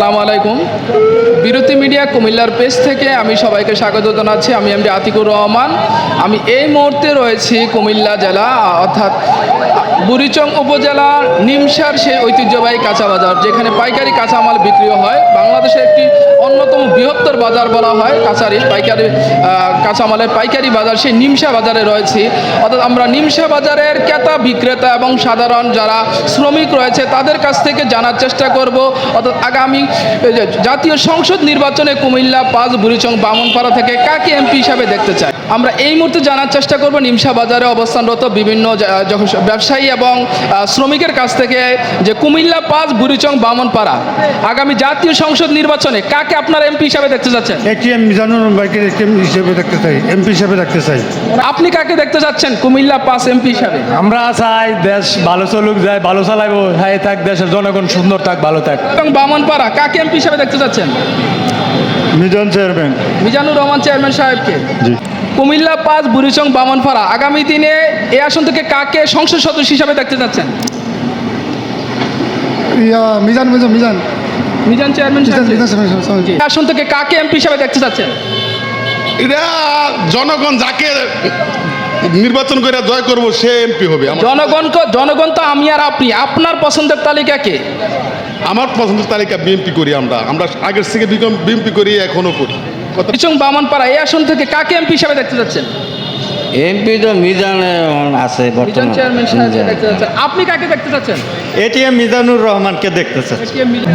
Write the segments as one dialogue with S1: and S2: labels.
S1: আসসালামু আলাইকুম। বিরতি মিডিয়া কুমিল্লার পেজ থেকে আমি সবাইকে স্বাগত জানাচ্ছি। আমি এমডি আতিকুর রহমান। আমি এই মুহূর্তে রয়েছি কুমিল্লা জেলা, অর্থাৎ বুড়িচং উপজেলার নিমসার সেই ঐতিহ্যবাহী কাঁচা বাজার, যেখানে পাইকারি কাঁচামাল বিক্রি হয়। বাংলাদেশের একটি অন্যতম বৃহত্তর বাজার বলা হয় কাঁচারি পাইকারি কাঁচামালের পাইকারি বাজার। সেই নিমসা বাজারে রয়েছি। অর্থাৎ আমরা নিমসা বাজারের ক্রেতা, বিক্রেতা এবং সাধারণ যারা শ্রমিক রয়েছে, তাদের কাছ থেকে জানার চেষ্টা করব। অর্থাৎ আগামী জাতীয় সংসদ নির্বাচনে কুমিল্লা, পাঁচ, বুড়িচং, বামনপাড়া থেকে কাকে এমপি হিসাবে দেখতে চায় আমরা এই মুহূর্তে জানার চেষ্টা করব নিমসা বাজারে অবস্থানরত বিভিন্ন ব্যবসায়ী এবং শ্রমিকের কাছ থেকে যে কুমিল্লা, পাঁচ, বুড়িচং, বামনপাড়া। আগামী জাতীয় সংসদ নির্বাচনে কাকে আপনার এমপি হিসাবে দেখতে চাচ্ছেন?
S2: এটিএম মিজানুর রহমানকে এটিএম হিসেবে দেখতে চাই এমপি হিসেবে দেখতে চাই।
S1: আপনি কাকে দেখতে চাচ্ছেন? কুমিল্লা পাঁচ এমপি হিসাবে।
S3: আমরা চাই দেশ ভালো চলুক যায় ভালো চালাইবো হ্যাঁ থাক দেশের জনগণ সুন্দর থাক ভালো থাক।
S1: এবং বামনপাড়া কাকে এমপি হিসাবে দেখতে চাচ্ছেন?
S2: মিজান চেয়ারম্যান।
S1: মিজানুর রহমান চেয়ারম্যান সাহেবকে।
S2: জি।
S1: কুমিল্লা পাস বুড়িচং বামনপাড়া আগামী দিনে এই আসন থেকে কাকে সংসদ সদস্য হিসাবে দেখতে চাচ্ছেন?
S2: ইয়া মিজান মিজান মিজান।
S1: মিজান চেয়ারম্যান। এই আসন থেকে কাকে এমপি হিসাবে দেখতে চাচ্ছেন?
S4: এটা জনগণ যাকে নির্বাচন করে জয় করব সে এমপি হবে আমার।
S1: জনগণ জনগণ তো আমি আর আপনি। আপনার পছন্দের তালিকা কে?
S4: আমার পছন্দের তালিকা বিএমপি করি আমরা। আমরা আগের থেকে বিএমপি করি এখনও করি।
S1: বামনপাড়া এই আসন থেকে কাকে এমপি হিসাবে দেখতে চাচ্ছেন?
S5: এমপি তো মিজান আছে
S1: মিজান
S5: বর্তমান।
S1: চেয়ারম্যান আপনি কাকে দেখতে চাচ্ছেন?
S3: এটিএম মিজানুর রহমানকে দেখতে চাই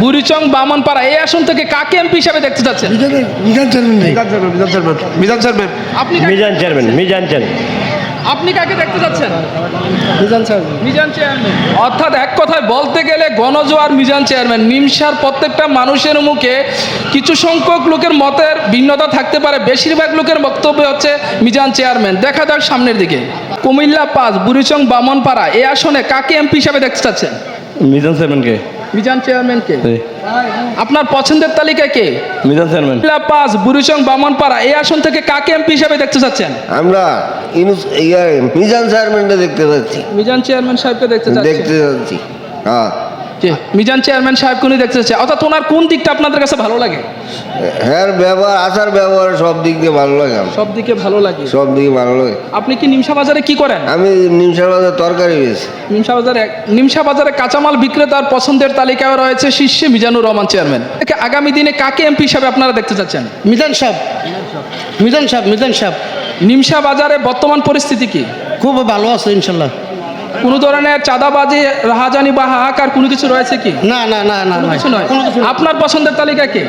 S1: বুড়িচং বামনপাড়া এই আসন থেকে কাকে এমপি হিসাবে দেখতে চাচ্ছেন?
S2: মিজান চেয়ারম্যান নেই।
S1: আপনি কাকে-
S3: মিজান চেয়ারম্যান মিজান চেয়ারম্যান
S1: আপনি কাকে দেখতে চাচ্ছেন
S2: মিজান চেয়ারম্যান
S1: মিজান চেয়ারম্যান। অর্থাৎ এক কথায় বলতে গেলে গণজোয়ার মিজান চেয়ারম্যান। নিমসার প্রত্যেকটা মানুষের মুখে কিছু সংখ্যক লোকের মতের ভিন্নতা থাকতে পারে। বেশিরভাগ লোকের বক্তব্য হচ্ছে মিজান চেয়ারম্যান। দেখা যাক সামনের দিকে। কুমিল্লা পাঁচ বুড়িচং বামনপাড়া। এ আসনে কাকে এমপি হিসাবে দেখতে চাচ্ছেন?
S3: মিজান চেয়ারম্যানকে।
S1: মিজান চেয়ারম্যান কে? আপনার পছন্দের তালিকা কে?
S3: মিজান চেয়ারম্যান।
S1: ফিলা পাস বুরুশং বামনপাড়া এই আসন থেকে কাকে এমপি হিসাবে দেখতে চাচ্ছেন?
S6: আমরা ইনুস এই মিজান চেয়ারম্যানটা দেখতে চাচ্ছি।
S1: মিজান চেয়ারম্যান সাহেবকে দেখতে চাচ্ছি
S6: দেখতে চাচ্ছি হ্যাঁ।
S1: জি, মিজান চেয়ারম্যান সাহেব কোনি দেখতে চাচ্ছে? অর্থাৎ ওনার কোন দিকটা আপনাদের কাছে ভালো লাগে?
S6: হ্যাঁ ব্যবহার আচার ব্যবহার সব দিক দিয়ে ভালো লাগে।
S1: সব দিকে ভালো লাগে।
S6: সব দিকে ভালো লাগে।
S1: আপনি কি নিমসা বাজারে কি করেন?
S6: আমি নিমসার বাজার তরকারি বেশি
S1: নিমসা বাজারে নিমসা বাজারে কাঁচামাল বিক্রেতার পছন্দের তালিকায় রয়েছে শীর্ষে মিজানুর রহমান চেয়ারম্যান। আগামী দিনে কাকে এমপি হিসাবে আপনারা দেখতে চাচ্ছেন?
S2: মিজান সাহেব। মিজান সাহেব মিজান সাহেব।
S1: নিমসা বাজারে বর্তমান পরিস্থিতি কি?
S2: খুব ভালো আছে ইনশাল্লাহ।
S1: কোনো ধরনের চাঁদাবাজি রাহাজানি বা হাহাকার কোনো কিছু রয়েছে কি?
S2: না না না না
S1: কিছু নয়। আপনার পছন্দের তালিকা কে?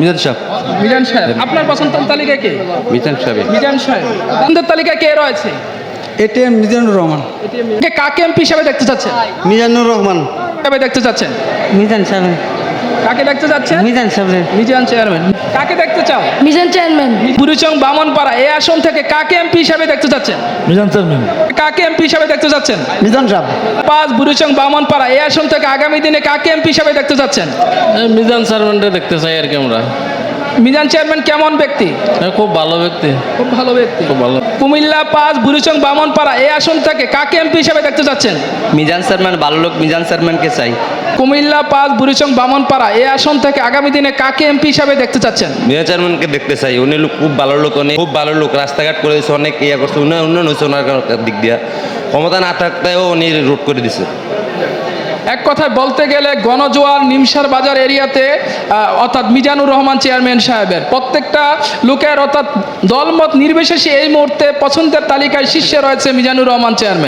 S5: মিজান সাহেব।
S1: মিজান সাহেব। আপনার পছন্দের তালিকা কে?
S5: মিজান সাহেব।
S1: মিজান সাহেব। পছন্দের তালিকা কে রয়েছে?
S2: এটিএম মিজানুর রহমান।
S1: কে কাকে এমপি হিসাবে দেখতে চাচ্ছেন?
S2: মিজানুর রহমান।
S1: হিসাবে দেখতে চাচ্ছেন?
S7: মিজান সাহেব।
S1: কাকে দেখতে চাচ্ছেন
S7: মিজান সাহেব
S1: মিজান চেয়ারম্যান। কাকে দেখতে চাও?
S7: মিজান চেয়ারম্যান।
S1: বুড়িচং বামনপাড়া এই আসন থেকে কাকে এমপি হিসাবে দেখতে চাচ্ছেন
S3: মিজান চেয়ারম্যান।
S1: কাকে এমপি হিসাবে দেখতে চাচ্ছেন
S2: মিজান সাহেব।
S1: পাঁচ বুড়িচং বামনপাড়া এই আসন থেকে আগামী দিনে কাকে এমপি হিসাবে দেখতে চাচ্ছেন
S5: মিজান সার্ভেন্টে দেখতে চাই আর কি আমরা।
S1: মিজান চেয়ারম্যান কেমন ব্যক্তি?
S5: খুব ভালো ব্যক্তি।
S1: খুব ভালো ব্যক্তি।
S5: খুব ভালো
S1: কুমিল্লা পাঁচ বুড়িচং বামনপাড়া এই আসন থেকে কাকে এমপি হিসাবে দেখতে চাচ্ছেন
S5: মিজান সারম্যান ভালো লোক মিজান সারম্যানকে চাই।
S1: কুমিল্লা পাঁচ বুড়িচং বামনপাড়া এই আসন থেকে আগামী দিনে কাকে এমপি হিসাবে দেখতে চাচ্ছেন?
S5: মিজান চেয়ারম্যানকে দেখতে চাই। উনি লোক খুব ভালো লোক উনি খুব ভালো লোক রাস্তাঘাট করে দিয়েছে অনেক ইয়া করছে উন্নয়ন উন্নয়ন হয়েছে ওনার দিক দিয়া। ক্ষমতা না থাকতেও উনি রোড করে দিছে।
S1: এক কথায় বলতে গেলে গণজোয়ার নিমসার বাজার এরিয়াতে অর্থাৎ মিজানুর রহমান চেয়ারম্যান সাহেবের। প্রত্যেকটা লোকের অর্থাৎ দলমত নির্বিশেষে এই মুহূর্তে পছন্দের তালিকায় শীর্ষে রয়েছে মিজানুর রহমান চেয়ারম্যান।